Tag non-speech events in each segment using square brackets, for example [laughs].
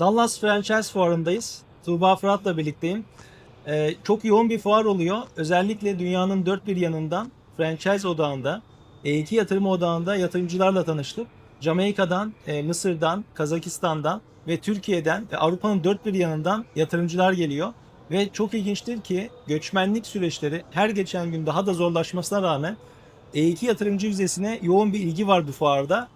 Dallas Franchise Fuarı'ndayız. Tuğba Fırat'la birlikteyim. Ee, çok yoğun bir fuar oluyor. Özellikle dünyanın dört bir yanından franchise odağında, E2 yatırım odağında yatırımcılarla tanıştık. Jamaika'dan, e, Mısır'dan, Kazakistan'dan ve Türkiye'den ve Avrupa'nın dört bir yanından yatırımcılar geliyor. Ve çok ilginçtir ki göçmenlik süreçleri her geçen gün daha da zorlaşmasına rağmen E2 yatırımcı vizesine yoğun bir ilgi var bu fuarda.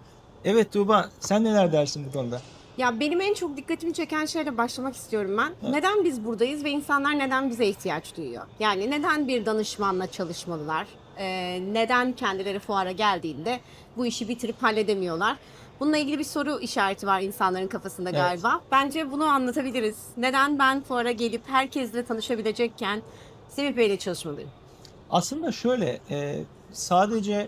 Evet Tuğba sen neler dersin bu konuda? Ya benim en çok dikkatimi çeken şeyle başlamak istiyorum ben. Neden biz buradayız ve insanlar neden bize ihtiyaç duyuyor? Yani neden bir danışmanla çalışmalılar? Ee, neden kendileri fuara geldiğinde bu işi bitirip halledemiyorlar? Bununla ilgili bir soru işareti var insanların kafasında Evet. galiba. Bence bunu anlatabiliriz. Neden ben fuara gelip herkesle tanışabilecekken Semih Bey'le çalışmalıyım? Aslında şöyle e, sadece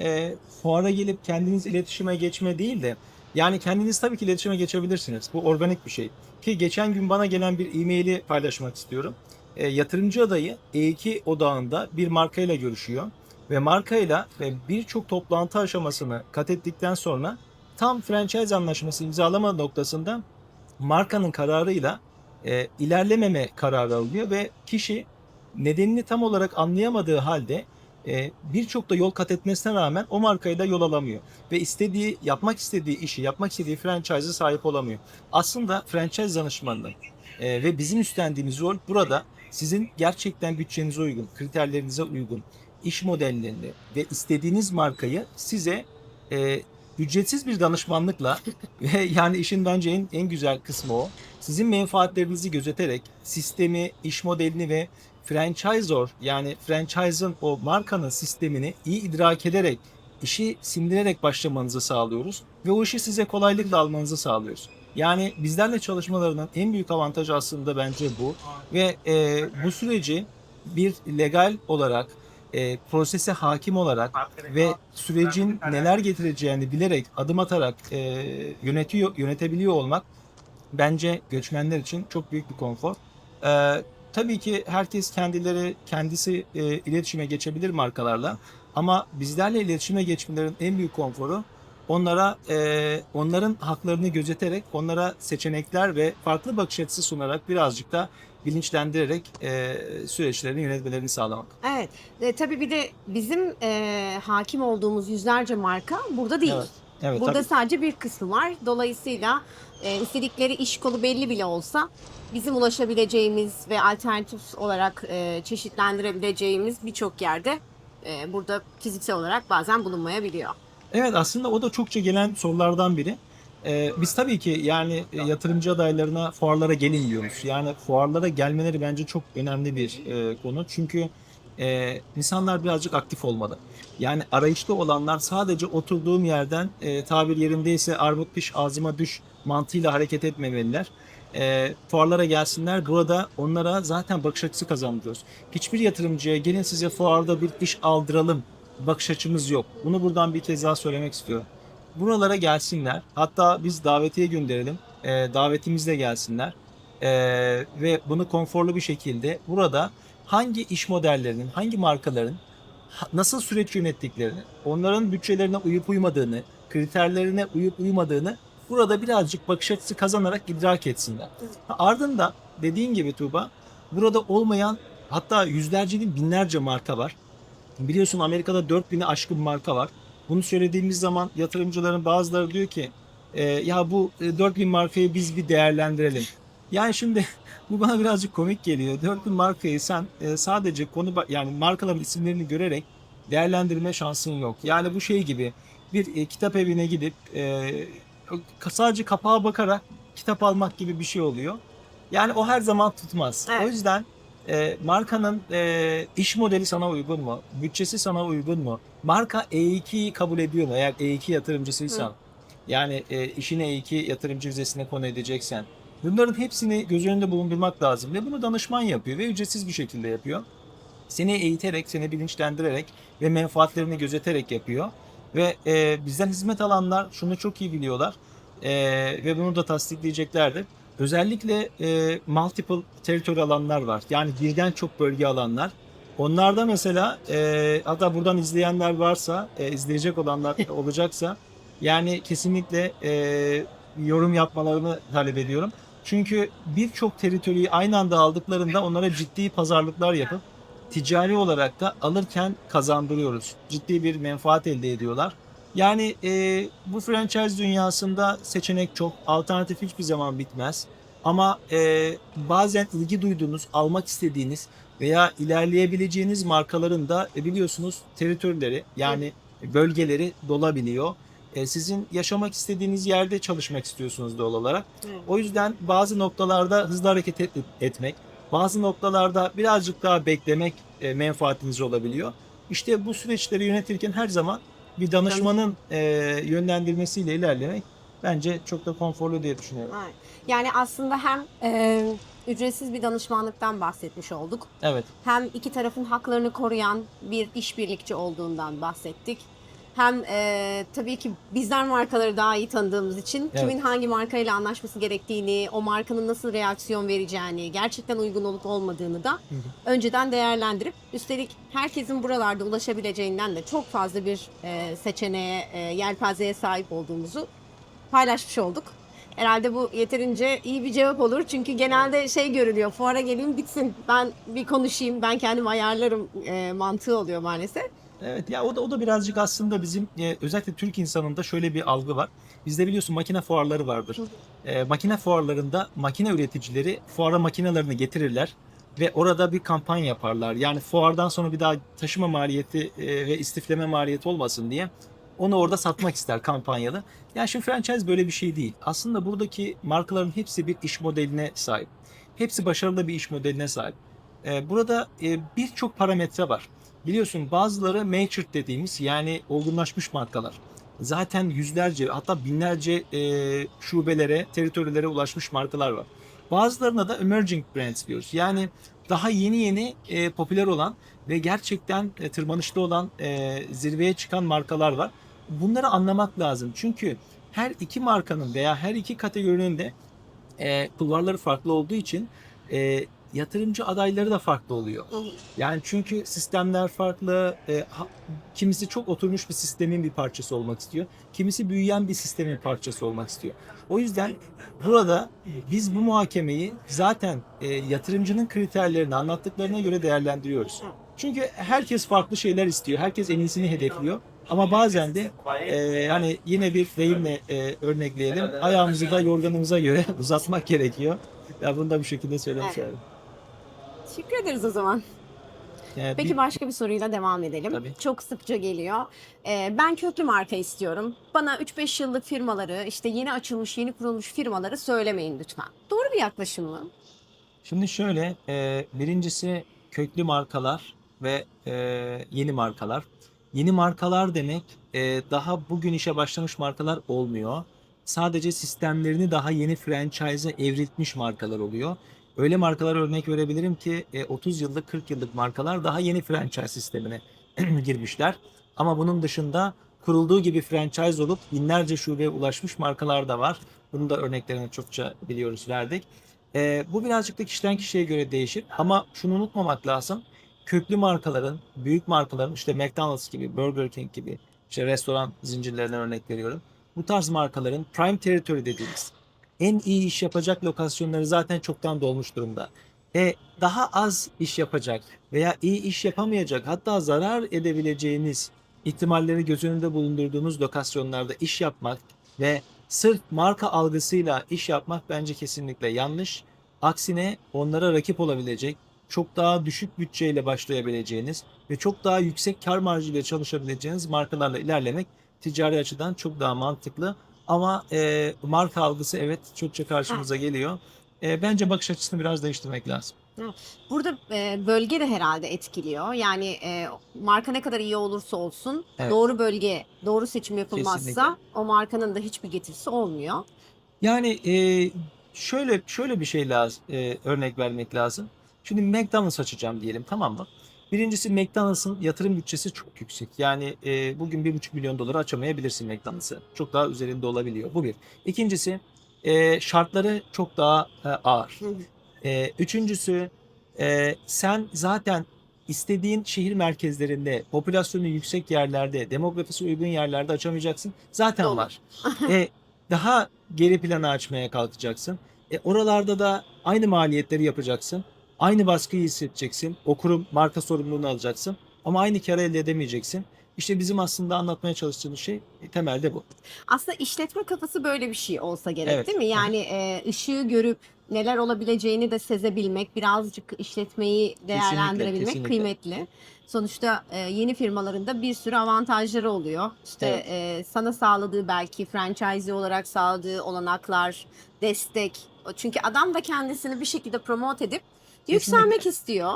e, fuara gelip kendiniz iletişime geçme değil de yani kendiniz tabii ki iletişime geçebilirsiniz. Bu organik bir şey. Ki geçen gün bana gelen bir e-maili paylaşmak istiyorum. E, yatırımcı adayı E2 odağında bir markayla görüşüyor ve markayla ve birçok toplantı aşamasını kat ettikten sonra tam franchise anlaşması imzalama noktasında markanın kararıyla e, ilerlememe kararı alınıyor ve kişi nedenini tam olarak anlayamadığı halde e, birçok da yol kat etmesine rağmen o markayla yol alamıyor ve istediği yapmak istediği işi yapmak istediği franchise'a sahip olamıyor. Aslında franchise danışmanlığı e, ve bizim üstlendiğimiz rol burada sizin gerçekten bütçenize uygun, kriterlerinize uygun iş modellerini ve istediğiniz markayı size e, ücretsiz bir danışmanlıkla [laughs] ve yani işin bence en, en güzel kısmı o. Sizin menfaatlerinizi gözeterek sistemi, iş modelini ve franchisor yani franchise'ın o markanın sistemini iyi idrak ederek işi sindirerek başlamanızı sağlıyoruz ve o işi size kolaylıkla almanızı sağlıyoruz. Yani bizlerle çalışmalarının en büyük avantajı aslında bence bu ve e, bu süreci bir legal olarak e, prosese hakim olarak ve sürecin neler getireceğini bilerek adım atarak e, yönetiyor yönetebiliyor olmak bence göçmenler için çok büyük bir konfor. E, tabii ki herkes kendileri kendisi e, iletişime geçebilir markalarla ama bizlerle iletişime geçmelerin en büyük konforu onlara e, onların haklarını gözeterek onlara seçenekler ve farklı bakış açısı sunarak birazcık da bilinçlendirerek e, süreçlerini yönetmelerini sağlamak. Evet. E, tabii bir de bizim e, hakim olduğumuz yüzlerce marka burada değil. Evet. Evet, Burada tabii. sadece bir kısmı var. Dolayısıyla e, istedikleri iş kolu belli bile olsa bizim ulaşabileceğimiz ve alternatif olarak e, çeşitlendirebileceğimiz birçok yerde e, burada fiziksel olarak bazen bulunmayabiliyor. Evet aslında o da çokça gelen sorulardan biri. Ee, biz tabii ki yani e, yatırımcı adaylarına fuarlara gelin diyoruz. Yani fuarlara gelmeleri bence çok önemli bir e, konu. Çünkü e, insanlar birazcık aktif olmalı. Yani arayışta olanlar sadece oturduğum yerden e, tabir yerindeyse armut piş ağzıma düş mantığıyla hareket etmemeliler. E, fuarlara gelsinler. Burada onlara zaten bakış açısı kazandırıyoruz. Hiçbir yatırımcıya gelin size fuarda bir iş aldıralım bakış açımız yok. Bunu buradan bir kez daha söylemek istiyorum. Buralara gelsinler. Hatta biz davetiye gönderelim. E, davetimizle gelsinler. E, ve bunu konforlu bir şekilde burada hangi iş modellerinin, hangi markaların nasıl süreç yönettiklerini, onların bütçelerine uyup uymadığını, kriterlerine uyup uymadığını burada birazcık bakış açısı kazanarak idrak etsinler. Ha, Ardından dediğin gibi Tuğba, burada olmayan hatta yüzlerce değil binlerce marka var. Biliyorsun Amerika'da 4000'e aşkın marka var. Bunu söylediğimiz zaman yatırımcıların bazıları diyor ki "E, ya bu e, 4000 markayı biz bir değerlendirelim. Yani şimdi [laughs] bu bana birazcık komik geliyor. 4000 markayı sen e, sadece konu yani markaların isimlerini görerek değerlendirme şansın yok. Yani bu şey gibi bir e, kitap evine gidip e, sadece kapağa bakarak kitap almak gibi bir şey oluyor. Yani o her zaman tutmaz. Evet. O yüzden e, markanın e, iş modeli sana uygun mu? Bütçesi sana uygun mu? Marka E2'yi kabul ediyor mu? Eğer E2 yatırımcısıysan. Hı. Yani e, işini E2 yatırımcı vizesine konu edeceksen. Bunların hepsini göz önünde bulundurmak lazım. Ve bunu danışman yapıyor ve ücretsiz bir şekilde yapıyor. Seni eğiterek, seni bilinçlendirerek ve menfaatlerini gözeterek yapıyor. Ve e, bizden hizmet alanlar şunu çok iyi biliyorlar. E, ve bunu da tasdikleyeceklerdir. Özellikle e, multiple territory alanlar var. Yani birden çok bölge alanlar. Onlarda mesela e, hatta buradan izleyenler varsa, e, izleyecek olanlar [laughs] olacaksa yani kesinlikle e, yorum yapmalarını talep ediyorum. Çünkü birçok teritoriyi aynı anda aldıklarında onlara ciddi pazarlıklar yapıp ticari olarak da alırken kazandırıyoruz. Ciddi bir menfaat elde ediyorlar. Yani e, bu franchise dünyasında seçenek çok, alternatif hiçbir zaman bitmez. Ama e, bazen ilgi duyduğunuz, almak istediğiniz veya ilerleyebileceğiniz markaların da e, biliyorsunuz teritorileri yani bölgeleri dolabiliyor. E, sizin yaşamak istediğiniz yerde çalışmak istiyorsunuz doğal olarak. O yüzden bazı noktalarda hızlı hareket et- etmek, bazı noktalarda birazcık daha beklemek e, menfaatiniz olabiliyor. İşte bu süreçleri yönetirken her zaman bir danışmanın e, yönlendirmesiyle ilerlemek bence çok da konforlu diye düşünüyorum. Evet. Yani aslında hem e, ücretsiz bir danışmanlıktan bahsetmiş olduk. Evet. Hem iki tarafın haklarını koruyan bir işbirlikçi olduğundan bahsettik. Hem e, tabii ki bizler markaları daha iyi tanıdığımız için Evet. kimin hangi markayla anlaşması gerektiğini, o markanın nasıl reaksiyon vereceğini, gerçekten uygun olup olmadığını da önceden değerlendirip üstelik herkesin buralarda ulaşabileceğinden de çok fazla bir e, seçeneğe, e, yelpazeye sahip olduğumuzu paylaşmış olduk. Herhalde bu yeterince iyi bir cevap olur. Çünkü genelde şey görülüyor. Fuara geleyim bitsin. Ben bir konuşayım. Ben kendim ayarlarım e, mantığı oluyor maalesef. Evet ya o da o da birazcık aslında bizim e, özellikle Türk insanında şöyle bir algı var. Bizde biliyorsun makine fuarları vardır. E, makine fuarlarında makine üreticileri fuara makinelerini getirirler ve orada bir kampanya yaparlar. Yani fuardan sonra bir daha taşıma maliyeti e, ve istifleme maliyeti olmasın diye onu orada satmak ister kampanyalı. Yani şimdi franchise böyle bir şey değil. Aslında buradaki markaların hepsi bir iş modeline sahip. Hepsi başarılı bir iş modeline sahip. E, burada e, birçok parametre var. Biliyorsun bazıları matured dediğimiz yani olgunlaşmış markalar. Zaten yüzlerce hatta binlerce e, şubelere, teritorilere ulaşmış markalar var. Bazılarına da emerging brands diyoruz. Yani daha yeni yeni e, popüler olan ve gerçekten e, tırmanışlı olan e, zirveye çıkan markalar var. Bunları anlamak lazım. Çünkü her iki markanın veya her iki kategorinin de e, kulvarları farklı olduğu için e, yatırımcı adayları da farklı oluyor. Yani çünkü sistemler farklı. e, ha- kimisi çok oturmuş bir sistemin bir parçası olmak istiyor. Kimisi büyüyen bir sistemin parçası olmak istiyor. O yüzden burada biz bu muhakemeyi zaten e, yatırımcının kriterlerini anlattıklarına göre değerlendiriyoruz. Çünkü herkes farklı şeyler istiyor. Herkes en iyisini hedefliyor. Ama bazen de e, hani yine bir deyimle e, örnekleyelim. Ayağımızı da yorganımıza göre [laughs] uzatmak gerekiyor. Ya bunu da bu şekilde söylemiş Evet. Teşekkür ederiz o zaman. Yani Peki bir- başka bir soruyla devam edelim. Tabii. Çok sıkça geliyor. Ee, ben köklü marka istiyorum. Bana 3-5 yıllık firmaları, işte yeni açılmış, yeni kurulmuş firmaları söylemeyin lütfen. Doğru bir yaklaşım mı? Şimdi şöyle, e, birincisi köklü markalar ve e, yeni markalar. Yeni markalar demek e, daha bugün işe başlamış markalar olmuyor. Sadece sistemlerini daha yeni franchise'a evriltmiş markalar oluyor. Öyle markalara örnek verebilirim ki e, 30 yıllık 40 yıllık markalar daha yeni franchise sistemine [clears throat] girmişler. Ama bunun dışında kurulduğu gibi franchise olup binlerce şubeye ulaşmış markalar da var. Bunun da örneklerini çokça biliyoruz, verdik. Ee, bu birazcık da kişiden kişiye göre değişir. Ama şunu unutmamak lazım. Köklü markaların, büyük markaların işte McDonald's gibi, Burger King gibi işte restoran zincirlerinden örnek veriyorum. Bu tarz markaların prime territory dediğimiz en iyi iş yapacak lokasyonları zaten çoktan dolmuş durumda. E daha az iş yapacak veya iyi iş yapamayacak hatta zarar edebileceğiniz ihtimalleri göz önünde bulundurduğunuz lokasyonlarda iş yapmak ve sırf marka algısıyla iş yapmak bence kesinlikle yanlış. Aksine onlara rakip olabilecek, çok daha düşük bütçeyle başlayabileceğiniz ve çok daha yüksek kar marjıyla çalışabileceğiniz markalarla ilerlemek ticari açıdan çok daha mantıklı. Ama e, marka algısı evet çokça karşımıza geliyor. E, bence bakış açısını biraz değiştirmek lazım. Burada e, bölge de herhalde etkiliyor. Yani e, marka ne kadar iyi olursa olsun Evet. doğru bölge, doğru seçim yapılmazsa Kesinlikle. o markanın da hiçbir getirisi olmuyor. Yani e, şöyle şöyle bir şey lazım, e, örnek vermek lazım. Şimdi McDonald's açacağım diyelim tamam mı? Birincisi McDonald's'ın yatırım bütçesi çok yüksek. Yani e, bugün 1,5 milyon dolara açamayabilirsin McDonald's'ı. Çok daha üzerinde olabiliyor. Bu bir. İkincisi e, şartları çok daha e, ağır. E, üçüncüsü e, sen zaten istediğin şehir merkezlerinde, popülasyonu yüksek yerlerde, demografisi uygun yerlerde açamayacaksın. Zaten Doğru. var. e, daha geri plana açmaya kalkacaksın. E, oralarda da aynı maliyetleri yapacaksın. Aynı baskıyı hissedeceksin. O kurum marka sorumluluğunu alacaksın. Ama aynı karı elde edemeyeceksin. İşte bizim aslında anlatmaya çalıştığımız şey e, temelde bu. Aslında işletme kafası böyle bir şey olsa gerek Evet. değil mi? Yani e, ışığı görüp neler olabileceğini de sezebilmek, birazcık işletmeyi değerlendirebilmek kesinlikle. kıymetli. Sonuçta e, yeni firmalarında bir sürü avantajları oluyor. İşte Evet. e, sana sağladığı belki franchise olarak sağladığı olanaklar, destek. Çünkü adam da kendisini bir şekilde promote edip yükselmek istiyor.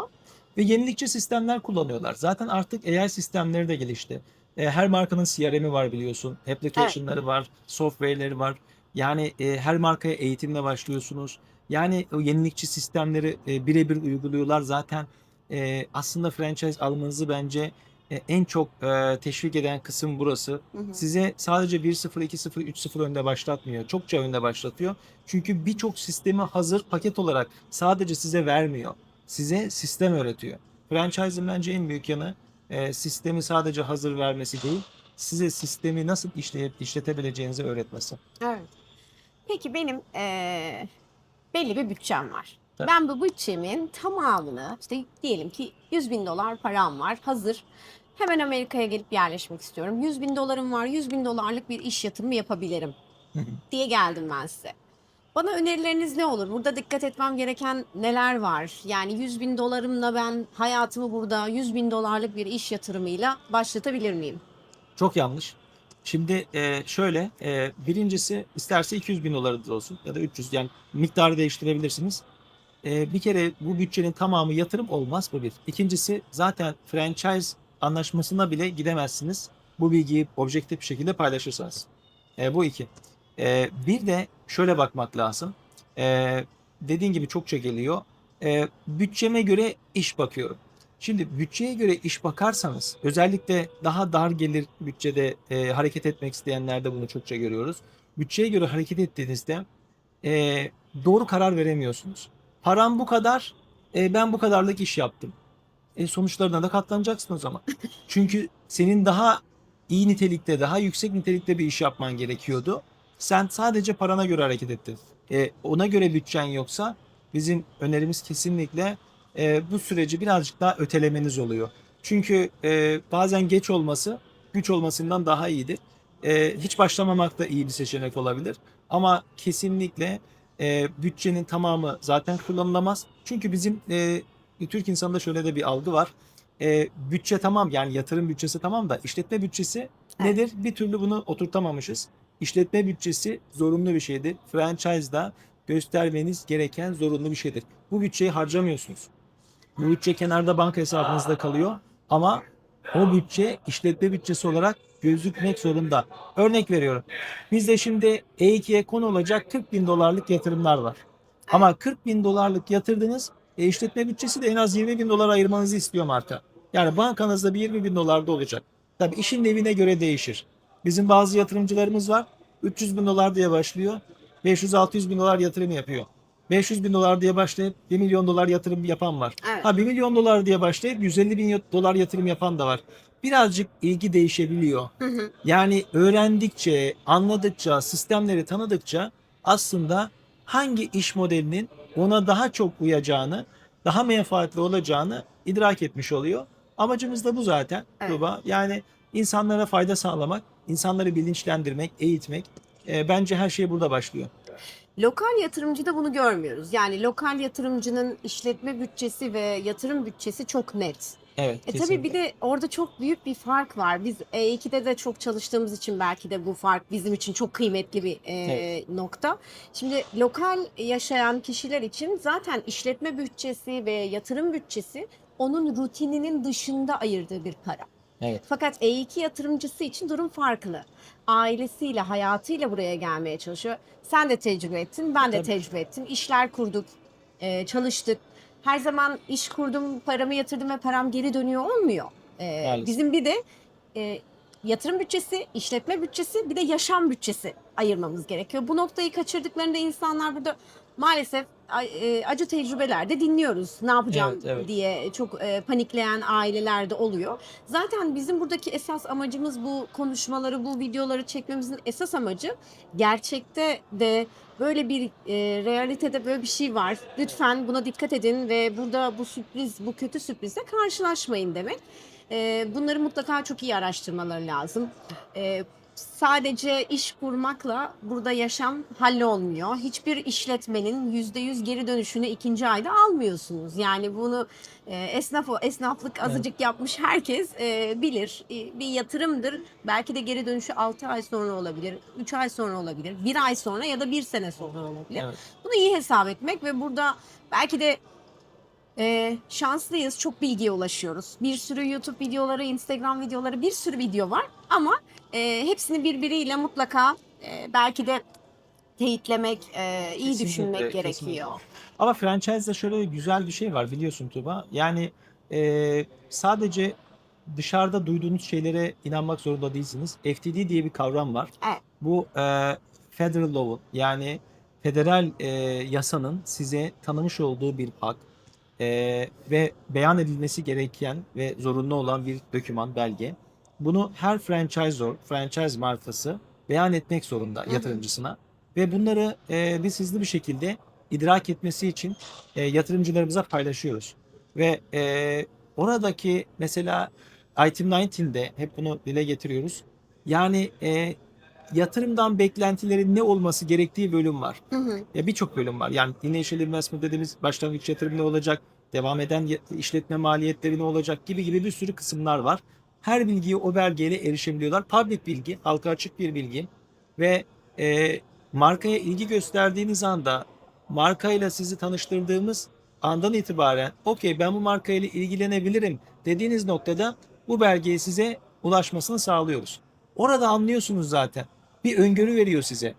Ve yenilikçi sistemler kullanıyorlar. Zaten artık AI sistemleri de gelişti. E, her markanın CRM'i var biliyorsun. Application'ları var, software'leri var. Yani e, her markaya eğitimle başlıyorsunuz. Yani o yenilikçi sistemleri e, birebir uyguluyorlar. Zaten e, aslında franchise almanızı bence e, en çok e, teşvik eden kısım burası. Hı hı. Size sadece 1-0, 2-0, 3-0 önde başlatmıyor. Çokça önde başlatıyor. Çünkü birçok sistemi hazır paket olarak sadece size vermiyor. Size sistem öğretiyor. Franchise'ın bence en büyük yanı e, sistemi sadece hazır vermesi değil, size sistemi nasıl işleyip işletebileceğinizi öğretmesi. Evet. Peki benim eee, belli bir bütçem var. Evet. Ben bu bütçemin tamamını işte diyelim ki 100 bin dolar param var hazır. Hemen Amerika'ya gelip yerleşmek istiyorum. 100 bin dolarım var 100 bin dolarlık bir iş yatırımı yapabilirim diye geldim ben size. Bana önerileriniz ne olur? Burada dikkat etmem gereken neler var? Yani 100 bin dolarımla ben hayatımı burada 100 bin dolarlık bir iş yatırımıyla başlatabilir miyim? Çok yanlış. Şimdi e, şöyle, e, birincisi isterse 200 bin dolar da olsun ya da 300 yani miktarı değiştirebilirsiniz. E, bir kere bu bütçenin tamamı yatırım olmaz bu bir. İkincisi zaten franchise anlaşmasına bile gidemezsiniz. Bu bilgiyi objektif bir şekilde paylaşırsanız. E, bu iki. E, bir de şöyle bakmak lazım. E, dediğin gibi çokça geliyor. E, bütçeme göre iş bakıyorum. Şimdi bütçeye göre iş bakarsanız özellikle daha dar gelir bütçede e, hareket etmek isteyenlerde bunu çokça görüyoruz. Bütçeye göre hareket ettiğinizde e, doğru karar veremiyorsunuz. Param bu kadar, e, ben bu kadarlık iş yaptım. E, sonuçlarına da katlanacaksın o zaman. [laughs] Çünkü senin daha iyi nitelikte, daha yüksek nitelikte bir iş yapman gerekiyordu. Sen sadece parana göre hareket ettin. E, ona göre bütçen yoksa bizim önerimiz kesinlikle e, bu süreci birazcık daha ötelemeniz oluyor. Çünkü e, bazen geç olması güç olmasından daha iyidir. E, hiç başlamamak da iyi bir seçenek olabilir. Ama kesinlikle e, bütçenin tamamı zaten kullanılamaz. Çünkü bizim e, Türk insanında şöyle de bir algı var. E, bütçe tamam yani yatırım bütçesi tamam da işletme bütçesi nedir? Bir türlü bunu oturtamamışız. İşletme bütçesi zorunlu bir şeydir. Franchise'da göstermeniz gereken zorunlu bir şeydir. Bu bütçeyi harcamıyorsunuz. Bu bütçe kenarda banka hesabınızda kalıyor ama o bütçe işletme bütçesi olarak gözükmek zorunda. Örnek veriyorum. Bizde şimdi E2'ye konu olacak 40 bin dolarlık yatırımlar var. Ama 40 bin dolarlık yatırdınız e, işletme bütçesi de en az 20 bin dolar ayırmanızı istiyor marka. Yani bankanızda bir 20 bin dolar da olacak. Tabii işin evine göre değişir. Bizim bazı yatırımcılarımız var. 300 bin dolar diye başlıyor. 500-600 bin dolar yatırım yapıyor. 500 bin dolar diye başlayıp 1 milyon dolar yatırım yapan var. Evet. Ha 1 milyon dolar diye başlayıp 150 bin dolar yatırım yapan da var. Birazcık ilgi değişebiliyor. Hı hı. Yani öğrendikçe, anladıkça, sistemleri tanıdıkça aslında hangi iş modelinin ona daha çok uyacağını, daha menfaatli olacağını idrak etmiş oluyor. Amacımız da bu zaten Evet. Tuğba. Yani insanlara fayda sağlamak, insanları bilinçlendirmek, eğitmek. E, bence her şey burada başlıyor. Lokal yatırımcıda bunu görmüyoruz. Yani lokal yatırımcının işletme bütçesi ve yatırım bütçesi çok net. Evet, E tabii bir de orada çok büyük bir fark var. Biz E2'de de çok çalıştığımız için belki de bu fark bizim için çok kıymetli bir e, Evet. nokta. Şimdi lokal yaşayan kişiler için zaten işletme bütçesi ve yatırım bütçesi onun rutininin dışında ayırdığı bir para. Evet. Fakat E2 yatırımcısı için durum farklı. Ailesiyle, hayatıyla buraya gelmeye çalışıyor. Sen de tecrübe ettin, ben de Tabii. tecrübe ettim. İşler kurduk, e, çalıştık. Her zaman iş kurdum, paramı yatırdım ve param geri dönüyor olmuyor. E, Maalesef. bizim bir de e, yatırım bütçesi, işletme bütçesi, bir de yaşam bütçesi ayırmamız gerekiyor. Bu noktayı kaçırdıklarında insanlar burada maalesef acı tecrübeler de dinliyoruz. Ne yapacağım Evet, evet. diye çok e, panikleyen aileler de oluyor. Zaten bizim buradaki esas amacımız bu konuşmaları, bu videoları çekmemizin esas amacı gerçekte de böyle bir e, realitede böyle bir şey var. Lütfen buna dikkat edin ve burada bu sürpriz, bu kötü sürprizle karşılaşmayın demek. E, bunları mutlaka çok iyi araştırmaları lazım. E, sadece iş kurmakla burada yaşam hallolmuyor. Hiçbir işletmenin %100 geri dönüşünü ikinci ayda almıyorsunuz. Yani bunu e, esnaf esnaflık azıcık yapmış herkes e, bilir. E, bir yatırımdır. Belki de geri dönüşü 6 ay sonra olabilir, 3 ay sonra olabilir, 1 ay sonra ya da 1 sene sonra olabilir. Evet. Bunu iyi hesap etmek ve burada belki de e, şanslıyız. Çok bilgiye ulaşıyoruz. Bir sürü YouTube videoları, Instagram videoları, bir sürü video var. Ama e, hepsini birbiriyle mutlaka e, belki de teyitlemek, e, iyi Kesinlikle, düşünmek kesinlikle. gerekiyor. Ama franchise'da şöyle güzel bir şey var biliyorsun Tuba. Yani e, sadece dışarıda duyduğunuz şeylere inanmak zorunda değilsiniz. FTD diye bir kavram var. Evet. Bu e, federal law'un yani federal e, yasanın size tanımış olduğu bir hak e, ve beyan edilmesi gereken ve zorunlu olan bir doküman, belge. Bunu her franchisor, franchise markası beyan etmek zorunda yatırımcısına. Ve bunları e, biz hızlı bir şekilde idrak etmesi için e, yatırımcılarımıza paylaşıyoruz. Ve e, oradaki mesela Item 19'de hep bunu dile getiriyoruz. Yani e, yatırımdan beklentilerin ne olması gerektiği bölüm var. Hı hı. Ya birçok bölüm var. Yani initial investment dediğimiz başlangıç yatırım ne olacak? Devam eden işletme maliyetleri ne olacak gibi gibi bir sürü kısımlar var. Her bilgiye o belgeyle erişebiliyorlar. Public bilgi, halka açık bir bilgi ve e, markaya ilgi gösterdiğiniz anda markayla sizi tanıştırdığımız andan itibaren okey ben bu markayla ilgilenebilirim dediğiniz noktada bu belgeyi size ulaşmasını sağlıyoruz. Orada anlıyorsunuz zaten. Bir öngörü veriyor size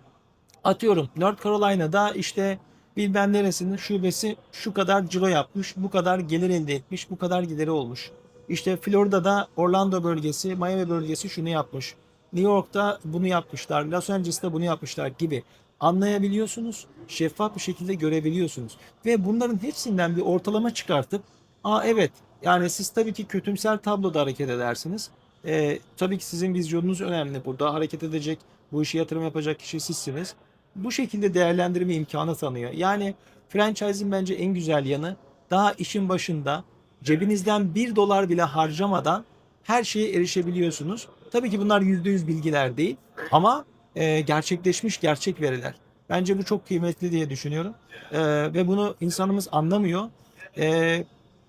atıyorum North Carolina'da işte bilmem neresinin şubesi şu kadar ciro yapmış, bu kadar gelir elde etmiş, bu kadar gideri olmuş. İşte Florida'da Orlando bölgesi, Miami bölgesi şunu yapmış. New York'ta bunu yapmışlar, Los Angeles'ta bunu yapmışlar gibi anlayabiliyorsunuz. Şeffaf bir şekilde görebiliyorsunuz. Ve bunların hepsinden bir ortalama çıkartıp aa evet yani siz tabii ki kötümser tabloda hareket edersiniz. Ee, tabii ki sizin vizyonunuz önemli burada. Hareket edecek, bu işi yatırım yapacak kişi sizsiniz. Bu şekilde değerlendirme imkanı tanıyor. Yani franchise'in bence en güzel yanı daha işin başında cebinizden bir dolar bile harcamadan her şeye erişebiliyorsunuz. Tabii ki bunlar %100 bilgiler değil ama e, gerçekleşmiş gerçek veriler. Bence bu çok kıymetli diye düşünüyorum. E, ve bunu insanımız anlamıyor. E,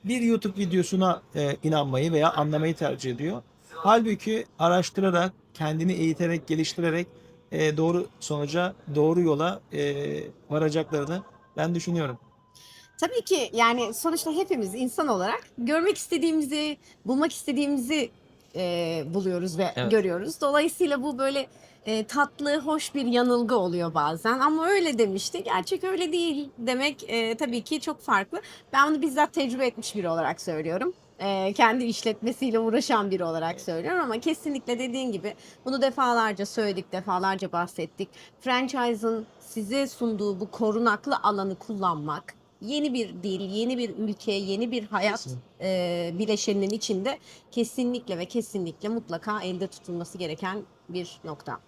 bir YouTube videosuna e, inanmayı veya anlamayı tercih ediyor. Halbuki araştırarak, kendini eğiterek, geliştirerek e, doğru sonuca, doğru yola e, varacaklarını ben düşünüyorum. Tabii ki yani sonuçta hepimiz insan olarak görmek istediğimizi, bulmak istediğimizi e, buluyoruz ve Evet. görüyoruz. Dolayısıyla bu böyle e, tatlı, hoş bir yanılgı oluyor bazen. Ama öyle demişti, gerçek öyle değil demek e, tabii ki çok farklı. Ben bunu bizzat tecrübe etmiş biri olarak söylüyorum. E, kendi işletmesiyle uğraşan biri olarak söylüyorum ama kesinlikle dediğin gibi bunu defalarca söyledik, defalarca bahsettik. Franchise'ın size sunduğu bu korunaklı alanı kullanmak, yeni bir dil, yeni bir ülke, yeni bir hayat e, bileşeninin içinde kesinlikle ve kesinlikle mutlaka elde tutulması gereken bir nokta.